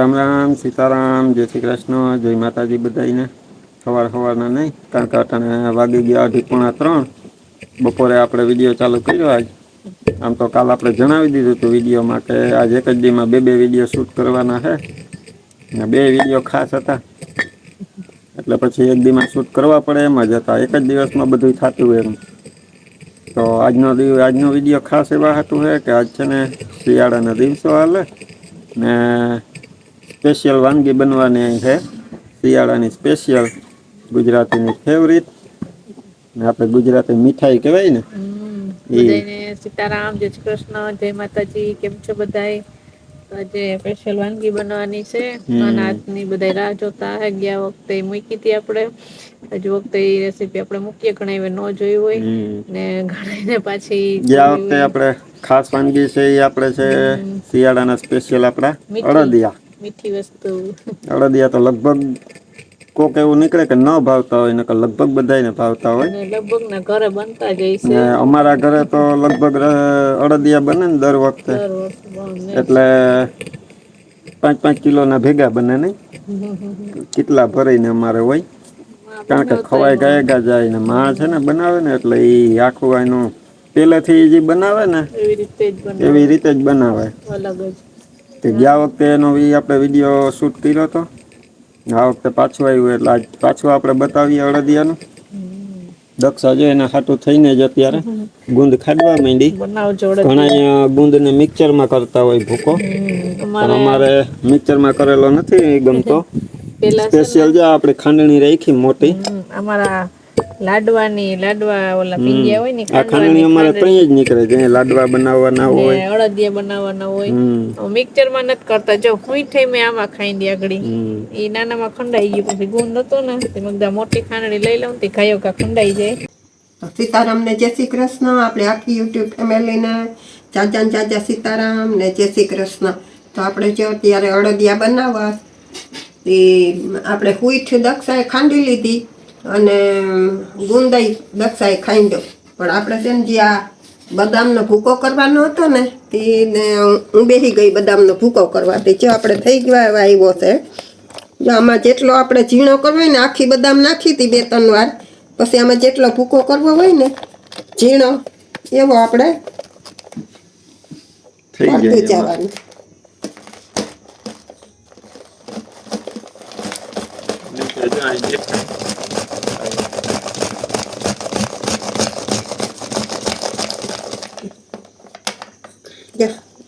રામ રામ, સીતારામ, જય શ્રી કૃષ્ણ, જય માતાજી બધાને સવાર સવારના નહીં, કારણ કે અટાણે વાગી ગયા અઢી પોણા ત્રણ. બપોરે આપણે વીડિયો ચાલુ કર્યો આજ. આમ તો કાલ આપણે જણાવી દીધું હતું વિડીયોમાં કે આજ એક જ દીમાં બે બે વીડિયો શૂટ કરવાના છે. ને બે વીડિયો ખાસ હતા. એટલે પછી એક દીમાં શૂટ કરવા પડે એમ જ હતા. એક જ દિવસમાં બધું થતું હોય એમ. તો આજનો આજનો વીડિયો ખાસ એવા હતું છે કે આજ છે ને શિયાળાના દિવસો હાલે ને સ્પેશિયલ વાનગી બનવાની છે શિયાળાની સ્પેશિયલ ગુજરાતીની ફેવરિટ ને આપણે ગુજરાતી મીઠાઈ કહેવાય ને હમ, ઈ. બધાયને સીતારામ જય શ્રી કૃષ્ણ જય માતાજી કેમ છો બધાય આજે સ્પેશિયલ વાનગી બનાવવાની છે હમ. અનાજની બધાય રાહ જોતા હે ગયા વખતે મૂકી હતી આપણે હજુ વખતે એ રેસીપી આપણે મૂકીએ ઘણા એવે ન જોઈ હોય હમ. ને ઘણાને પાછી ગયા જોઈ વખતે હોય. આપણે ખાસ વાનગી છે એ આપણે છે હમ. શિયાળાના સ્પેશિયલ આપણા મીઠી. અડદિયા મીઠી વસ્તુ. અડદિયા તો લગભગ કોક એવું નીકળે કે ન ભાવતા હોય નકર લગભગ બધાયને ભાવતા હોય. લગભગ ના ઘરે બનતા જાય છે. ને અમારા ઘરે તો લગભગ અડદિયા બને ને દર વખતે. એટલે પાંચ પાંચ કિલોના ભેગા બને નહીં. કેટલા ભરીને અમારે હોય. કારણ કે ખવાય હોય. ગયા ગયા જાય ને માં છે ને બનાવે ને એટલે એ આખું એનું પહેલેથી જે બનાવે ને એવી રીતે જ બનાવે એવી રીતે જ બનાવે અલગ જ. કે ગયા વખતે એનો આપણે વીડિયો શૂટ કર્યો હતો. આ વખતે પાછું આવ્યું એટલે આજ પાછું આપણે બતાવીએ અડદિયાનું. દક્ષા જો એના ખાટું થઈને જ અત્યારે ગુંદ ખાડવા માંડી. ઘણા ગુંદ અહીંયા ગુંદને મિક્સરમાં કરતા હોય ભૂકો. પણ અમારે મિક્સર મિક્સરમાં કરેલો નથી ગમતો. સ્પેશિયલ જો આપણે ખાંડણી રાખી મોટી. અમારા લાડવાની લાડવા ઓલા પીંગ્યા હોય ને આ ખાંડણી અમારે ત્યાં જ નીકળે છે લાડવા બનાવવાના હોય. અળદિયા બનાવવાના હોય. હમ. મિક્સચરમાં નથી કરતા. જો હું થઈ મેં આમાં ખાઈ દે આગળી એ નાનામાં ખંડાઈ ગયું. પછી ગુણ નતો ને તે મગદા મોટી ખાંડણી લઈ લઉં તે ખાયો કા ખંડાઈ જાય. તો સીતારામને જય શ્રી કૃષ્ણ. આપણે આખી યુટ્યુબ ફેમિલીને ચાચા ને ચાચા સીતારામ ને જય શ્રી કૃષ્ણ. તો આપણે જો અત્યારે અડદિયા બનાવવા એ આપણે હુઈઠ દક્ષાએ ખાંડી લીધી. અને ગુંદાઈ દક્ષાએ ખાંડ્યો પણ આપણે છે ને જે આ બદામનો ભૂકો કરવાનો હતો ને તે હું બેસી ગઈ બદામનો ભૂકો કરવા તે જો આપણે થઈ ગયા આવ્યો છે. જો આમાં જેટલો આપણે ઝીણો કરવો હોય ને આખી બદામ નાખી હતી બે ત્રણ વાર. પછી આમાં જેટલો ભૂકો કરવો હોય ને ઝીણો એવો આપણે કરતું. જવાનું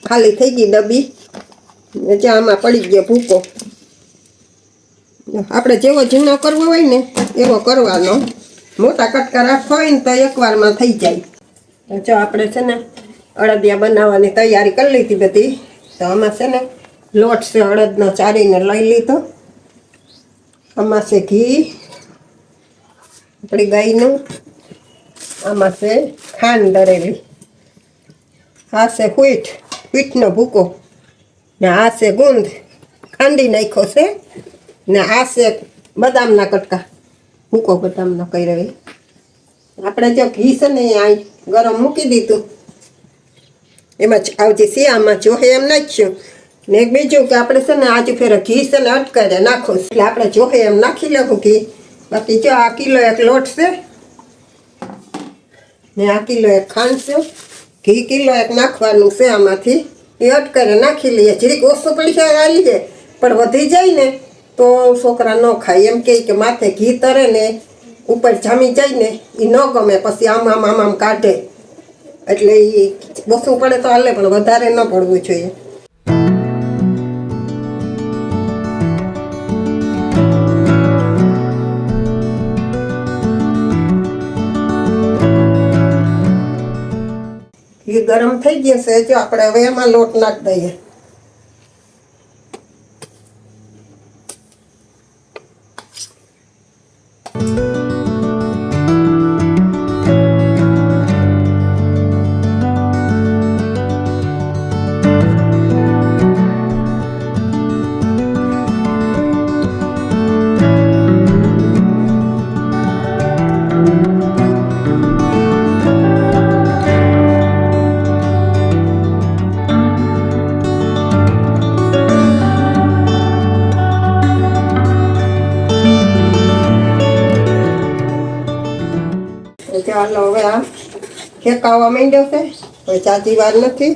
ખાલી થઈ ગઈ ડબ્બી. ને જો આમાં પડી ગયો ભૂકો. આપણે જેવો ઝીણો કરવો હોય ને, એવો કરવાનો. મોટા કટકા રાખવા હોય ને તો એકવારમાં થઈ જાય. જો આપણે છે ને અડદિયા બનાવવાની તૈયારી કરી લીધી બધી. તો આમાં છે ને લોટ છે અડદનો ચારીને લઈ લીધો. આમાં છે ઘી, આપણી ગાયનું. આમાં છે ખાંડ દરેલી. આ છે હુઈઠ પીઠનો ભૂકો ને આ છે ગુંદ ખાંડી નાખ્યો છે ને આ છે બદામના કટકા ભૂકો બદામનો કરી રહી આપણે જો ઘી છે ને આ ગરમ મૂકી દીધું એમાં જ આવતી શિયામાં જોહે એમ નાખ્યું ને એક બીજું કે આપણે છે ને આજુ ફેરે ઘી છે ને અટકારે નાખો એટલે આપણે જોહે એમ નાખી લેવું ઘી બાકી જો આ કિલો એક લોટ છે ને આ કિલો એક ખાંડ છે ઘી કિલો એક નાખવાનું છે આમાંથી. એ અટકરે નાખી લઈએ. જીરીક ઓછું પડી જાય પણ વધી જાય ને તો છોકરા ન ખાય. એમ કહે કે માથે ઘી તરે ને ઉપર જામી જાય ને એ ન ગમે. પછી આમ આમ આમ આમ કાઢે. એટલે એ ઓછું પડે તો હાલે, પણ વધારે ન પડવું જોઈએ. ઘી ગરમ થઈ છે જો આપણે હવે એમાં લોટ નાખી દઈએ. તો ચાલો હવે આ શેકાવા માંડ્યો છે. હવે ચાચી વાર નથી.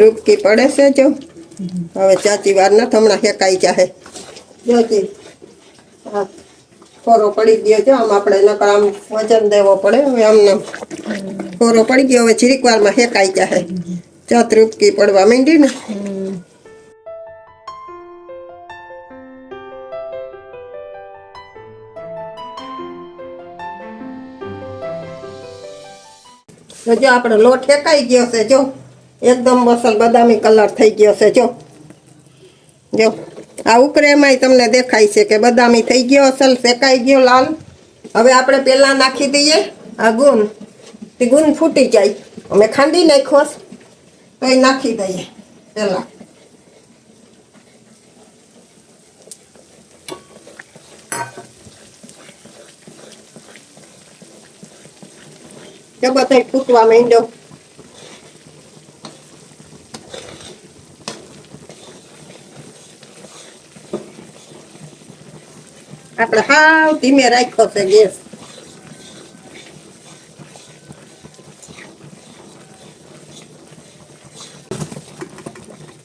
રૂપકી પડે છે જો. હવે ચાચી વાર નથી, હમણાં શેકાઈ જાહે. જોતી હા કોરો પડી ગયો છે. આમ આપણે નકર આમ વજન દેવો પડે. હવે આમને કોરો પડી ગયો. હવે જીરીક વારમાં શેકાઈ જાહે. ચાત રૂપકી પડવા માંડી ને. જો આપણો લોટ શેકાઈ ગયો છે જો. એકદમ મસલ બદામી કલર થઈ ગયો છે જો. જો. આ ઉકરેમાંય તમને દેખાય છે કે બદામી થઈ ગયો અસલ શેકાઈ ગયો લાલ. હવે આપણે પહેલાં નાખી દઈએ. આ ગુણ. તે ગુણ ફૂટી જાય. અમે ખાંડી નાખ્યો છે, તો એ નાખી દઈએ પહેલા. જો બધા ફૂટવા માંડ્યો. આપણે હાવ ધીમે રાખ્યો છે ગેસ.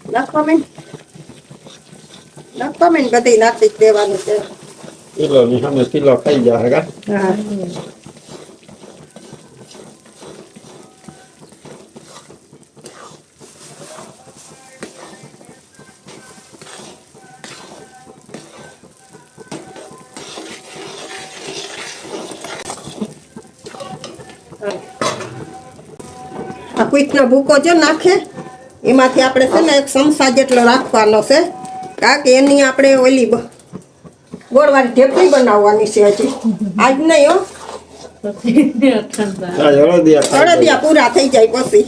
નાખવા મેં નાખવા મેં બધી નાખી દેવાનું છે. કિલો ની સામે કિલો ખાઈ જાય હા. કુઈકનો ભૂકો જો નાખે એમાંથી આપણે છે ને એક સમસા જેટલો રાખવાનો છે. કારણ કે એની આપણે ઓલી ગોળવાળી ઢેપલી બનાવવાની છે હજી. આજ નહીં હો. હળદિયા પૂરા થઈ જાય પછી.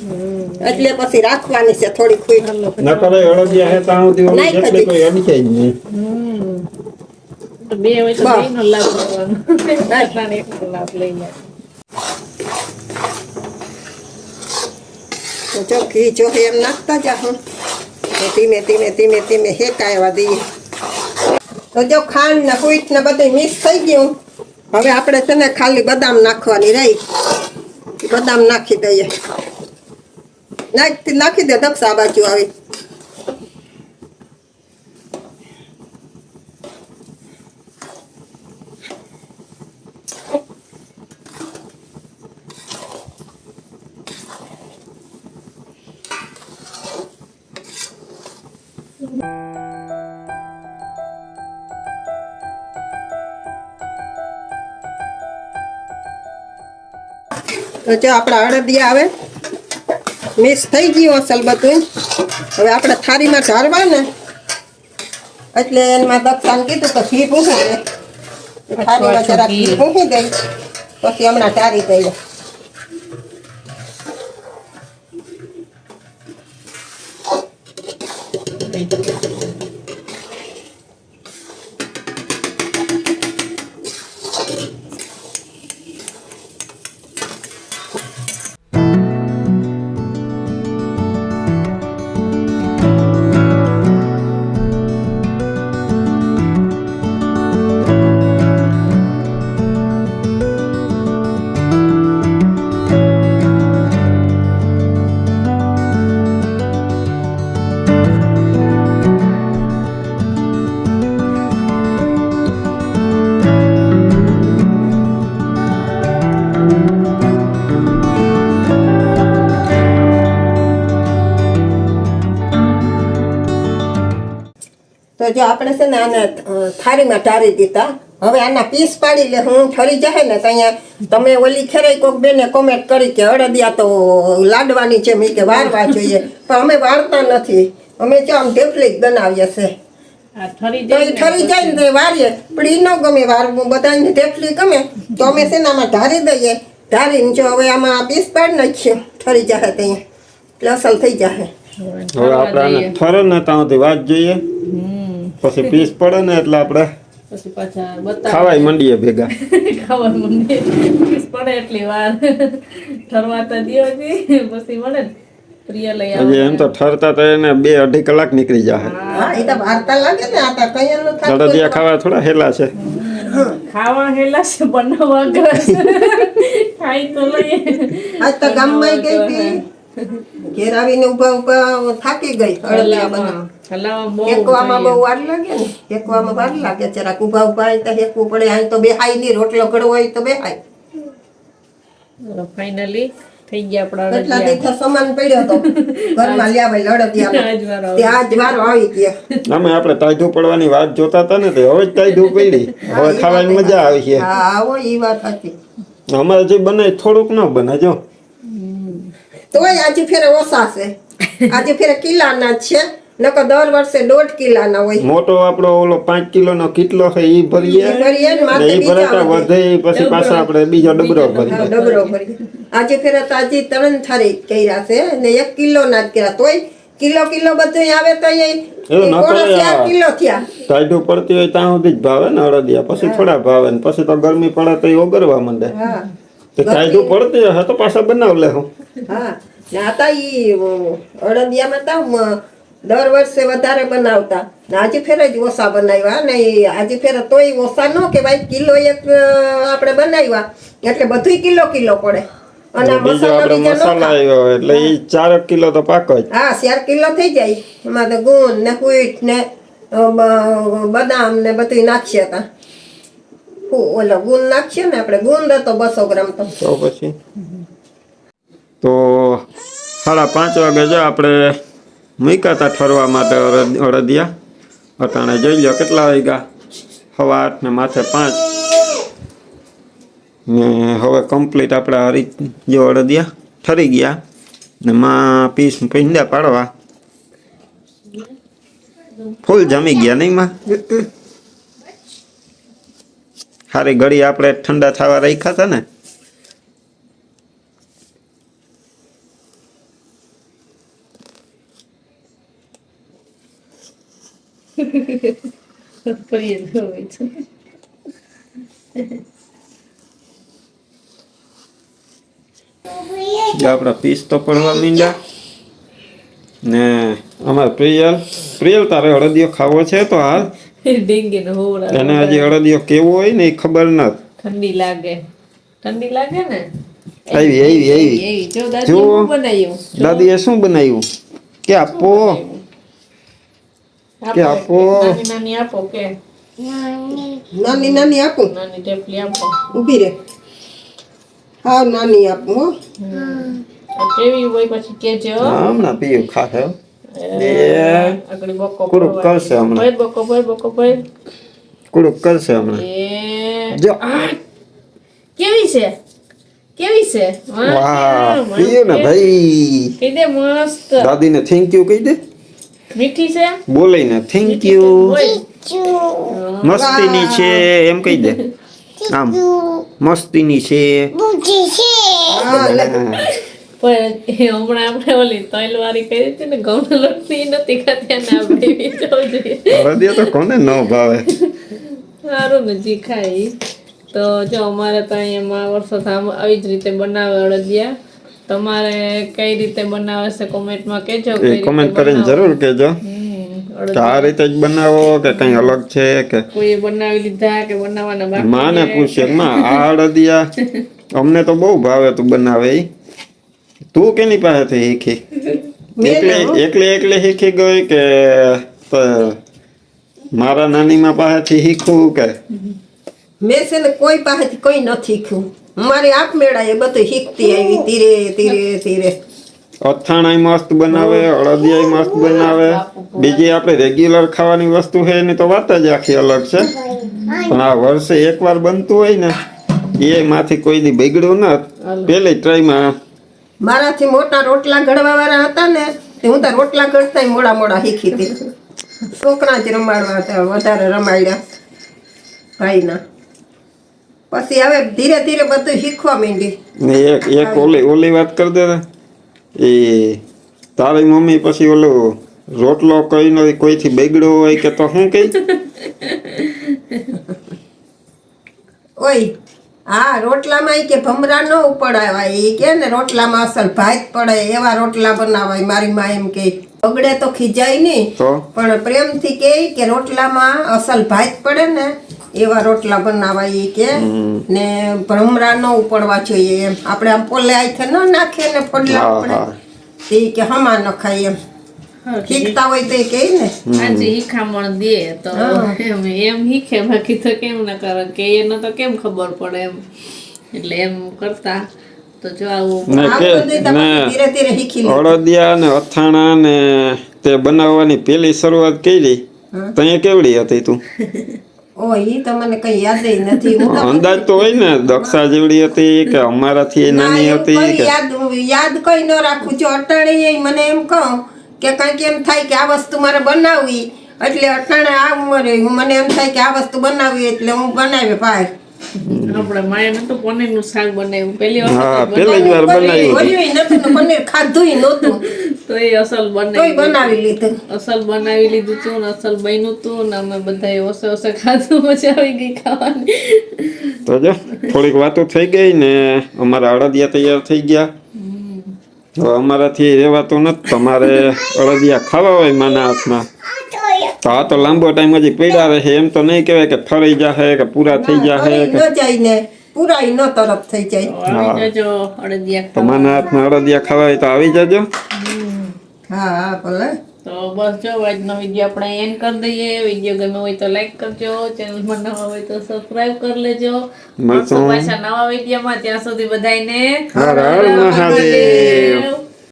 એટલે પછી રાખવાની છે થોડી બે હોય તો લાભ લેવાનો. લાભ લઈ તો જો એમ નાખતા જા હું. ધીમે ધીમે ધીમે ધીમે હેકાયવા દઈએ. તો જો ખાંડ ને કુઈટ ને બધું મિક્સ થઈ ગયું. હવે આપણે છે ને ખાલી બદામ નાખવાની રહી બદામ નાખી દઈએ. નાખી નાખી દે, દક્ષા બાજુ આવી. તો જો આપણા અડદિયા આવે મિક્સ થઈ ગયું અસલ બધું. હવે આપણે થાળીમાં ઢારવા ને એટલે એમાં દક્ષાને કીધું તો ઘી પૂછી દે. થાળીમાં જરા ઘી પૂછી દઈ પછી હમણાં ઢારી દઈએ. જો આપણે છે ને આને થાળીમાં ઢારી દીધા. હવે આના પીસ પાડી લે હું ઠરી જાય ને તો અહીંયા તમે ઓલી ખેરાઈ કોક બેને કોમેન્ટ કરી કે અડદિયા તો લાડવાની છે મેં કે વારવા જોઈએ. પણ અમે વારતા નથી. અમે જો આમ ઢેફલી જ બનાવીએ છે. આ ઠરી જાય ને તો વારીએ. પણ એ ન ગમે વારવું બધાને ઢેફલી ગમે. તો અમે છે ને આમાં ઢારી દઈએ. ઢારીને જો હવે આમાં પીસ પાડી નાખીએ. ઠરી જાય તો અહીંયા. એટલે થઈ જાય હવે આપણે ઠરે ને ત્યાં વાત જોઈએ. પછી પીસ પડે ને એટલે આપણે પછી પાછા બતા ખાવાય મંડીએ ભેગા. ખાવા મંડીએ. પીસ પડે એટલી વાર. ઠરવાતા દિયો પછી મળે ને. એમ તો ઠરતા તો એને બે અઢી કલાક નીકળી જાય હા. તો વાર્તા લાગે ને આ તો કઈ ખાવા થોડા હેલા છે. ખાવા હેલા છે બનાવવા ખાઈ તો લઈએ. આજ તો ગામમાં ગઈ હતી. ઘેર. આવીને ઊભા ઊભા થાકી ગઈ અડદિયા બનાવવા. હેકવામાં બહુ વાર લાગે ને? હેકવામાં વાર લાગે. જરાક ઊભા ઊભા અહીં તો હેકવું પડે. અહીં તો બેહાય નહીં રોટલો ઘડવો હોય તો બેહાય. ફાઇનલી થઈ ગયા આપણા એટલા અડદિયા. દીઠા પડ્યો તો? ઘરમાં લ્યાવાય લડદિયા ત્યાં જ વારો આવી ગયો. અમે આપણે ટાઈઢું પડવાની વાત જોતા હતા ને તે હવે જ પડી. હવે ખાવાની મજા આવી છે. હા આવો એ વાત હતી. અમારે જે બને થોડુંક ન બને જો. તોય આજે ફેરે ઓછા છે. આજે ફેરે કિલ્લાના જ છે. નકર દર વર્ષે દોઢ કિલાના હોય. મોટો આપણો ઓલો પાંચ કિલો નો કિટલો છે એ ભરીએ. બીજા ભરાતા વધે. પછી પાછા આપણે બીજો ડબરો ભરીએ. ડબરો. ભરીએ. આજે ફેરા તાજી ત્રણ થારી કર્યા છે ને એક કિલો ના જ કર્યા. તોય કિલો કિલો બધું આવે તો. કિલો થયા. ટાઈઢું પડતી હોય ત્યાં સુધી જ ભાવે ને અડદિયા પછી થોડા ભાવે ને પછી તો ગરમી પડે તો એ ઓગળવા માંડે. હા. તો પડતી તો પાછા બનાવ લે હું. હા. ને આ ઈ અડદિયામાં તો દર વર્ષે વધારે બનાવતા. ને આજે ફેરે જ ઓછા બનાવ્યા ને આજે ફેરે તોય ઓછા ન કહેવાય કિલો એક આપણે બનાવ્યા. એટલે બધુંય કિલો કિલો પડે. અને મસાલા આપણે મસાલા આવ્યો એટલે એ ચાર કિલો તો પાકો જ. હા ચાર કિલો થઈ જાય. એમાં તો ગુણ ને હુઈટ ને બદામ ને બધું નાખીએ હતા ઓલો ગુણ નાખીએ ને આપણે. ગુંદ હતો બસો ગ્રામ તો. તો પછી? તો સાડા પાંચ વાગે જો આપણે મૂક્યા હતા ઠરવા માટે અડદિયા અટાણે જોઈ લો કેટલા વાગ્યા? હવા આઠ ને માથે પાંચ. ને હવે કમ્પ્લીટ આપણે હરી, જો અડદિયા ઠરી ગયા. ને માં પીસ પીંડા પાડવા. ફૂલ જમી ગયા નહીં માં? સારી ઘડી આપણે ઠંડા થવા રાખ્યા હતા ને? જે આપણા પીસ તો પડવા માંડ્યા ને અમારે પ્રિયલ પ્રિયલ તારે અડદિયો ખાવો છે તો હાલ ડેંગી ને હોવરા એને હજી અડદિયો કેવો હોય ને એ ખબર નથી ઠંડી લાગે ઠંડી લાગે ને આવી આવી આવી જો દાદી. હું બનાવ્યું દાદીએ શું બનાવ્યું કે આપો કે આપો. નાની નાની આપો કે. નાની નાની આપો. નાની ટેપલી આપો. ઊભી રે. હા નાની આપો હો. કેવી હોય પછી કેજો. હમણાં પીયું ખાશે એ આગળ બકો કુડુક કરશે હમણાં. ભર બકો ભર બકો ભર. કુડુક કરશે હમણાં. જો. કેવી છે? કેવી છે? વાહ પીયું ને ભાઈ. કહી દે મસ્ત. દાદીને થેન્ક યુ કહી દે. મીઠી છે? બોલે ને થેન્ક યુ મસ્તીની છે એમ કહી દે. આમ મસ્તીની છે. પણ હમણાં આપણે ઓલી તૈલ વાળી કરી હતી ને ઘઉં લોટની નથી ખાતી અને આપણે એવી જોઈએ. અડદિયા તો કોને ન ભાવે? સારું ને જી ખાઈ તો જો અમારે તો અહીંયામાં વર્ષો આમ આવી જ રીતે બનાવે અડદિયા તમારે કઈ રીતે બનાવે છે કોમેન્ટમાં કહેજો કઈ એ કોમેન્ટ કરીને જરૂર કહેજો. કે આ રીતે જ બનાવો કે કઈ અલગ છે કે? કોઈ બનાવી લીધા કે બનાવવાના બાકી માને પૂછે માં આ અડદિયા અમને તો બહુ ભાવે તું બનાવે તું કેની પાસેથી શીખી? એકલે એકલી એકલે શીખી ગઈ કે મારા મારા નાનીમાં પાસેથી શીખવું કે? મેં છે ને કોઈ પાસેથી કોઈ નથી શીખ્યું. મારી આપમેળા એ બધું શીખતી આવી ધીરે ધીરે ધીરે. અથાણાય મસ્ત બનાવે અડદિયાય મસ્ત બનાવે. બીજી આપણે રેગ્યુલર ખાવાની વસ્તુ છે એની તો વાત જ આખી અલગ છે. પણ આ વર્ષે એકવાર બનતું હોય ને એ માંથી કોઈ દી બગડ્યું ન પેલી ટ્રાયમાં મારાથી મોટા રોટલા ઘડવા વાળા હતા ને તે હું તો રોટલા ઘડતા મોડા મોડા શીખી હતી. છોકરા જ રમાડવા હતા વધારે રમાડ્યા. ભાઈના. પછી હવે ધીરે ધીરે બધું શીખવા માંડી ને એક એક ઓલી ઓલી વાત કરી દે એ તારી મમ્મી પછી ઓલું રોટલો કઈ નો કોઈથી બગડ્યો હોય કે તો શું કઈ ઓય હા રોટલામાં કે ભમરા ન ઉપડાવાય એ કે ને રોટલામાં અસલ ભાત પડે એવા રોટલા બનાવાય. મારી માં એમ કે બગડે તો ખીજાય નહીં. પણ પ્રેમથી કહે કે રોટલામાં અસલ ભાત પડે ને એવા રોટલા બનાવાય કે ને ભમરા ન ઉપડવા જોઈએ એમ. આપણે આમ પોલે આઈથે ન નાખીએ ને ફોડલા આપણે તે કે હમા ન ખાય એમ. શીખતા હોય તો કે ને. આજે હિખામણ દે તો એમ એમ હીખે બાકી તો કેમ ના કરે? કે એને તો કેમ ખબર પડે એમ. એટલે એમ કરતા. તો જો આવું ને શીખી અળદિયા અથાણા ને તે બનાવવાની પેલી શરૂઆત કરી તો તઈ કેવડી હતી તું? ઓ ઈ તો મને કઈ યાદ નથી. અંદાજ તો હોય ને દક્ષા જેવડી હતી કે અમારાથી નાની હતી કે? યાદ યાદ કઈ ન રાખું. છું અટાણે મને એમ કહું કે કંઈક એમ થાય કે આ વસ્તુ મારે બનાવવી એટલે અટાણે આ ઉંમરે મને એમ થાય કે આ વસ્તુ બનાવવી એટલે હું બનાવી ભાઈ. આપણે માયા નતું પનીરનું શાક બનાવ્યું. પેલી વાર બનાવ્યું પનીર ખાધું નહોતું બનાવ્યું. તો એ અસલ બનાવી લીધું. અસલ બનાવી લીધું તું ને અસલ બન્યું તું ને અમે બધા ઓસે ઓસે ખાધું મજા આવી ગઈ ખાવાની. તો જો થોડીક વાતો થઈ ગઈ ને અમારા અળદિયા તૈયાર થઈ ગયા. હવે અમારાથી રહેવાતું નથી. તમારે અળદિયા ખાવા હોય માના હાથમાં. તો આ તો લાંબો ટાઈમ હજી પડ્યા રહે. એમ તો નહીં કહેવાય કે ફરી જાહે કે પૂરા થઈ જાહે હે કે પૂરાઈ ન તરફ થઈ જાય. તો આવી જજો અડદિયા તો હાથમાં અળદિયા ખાવા હોય તો આવી જજો. હા હા ભલે. તો બસ જો આજનો વીડિયો આપણે એન્ડ કરી દઈએ. વીડિયો ગમે હોય તો લાઈક કરજો. ચેનલમાં નવા હોય તો સબસ્ક્રાઇબ કરી લેજો. મળશું. મળશું પાછા નવા વિડીયોમાં ત્યાં સુધી બધાને હર હર મહાદેવ.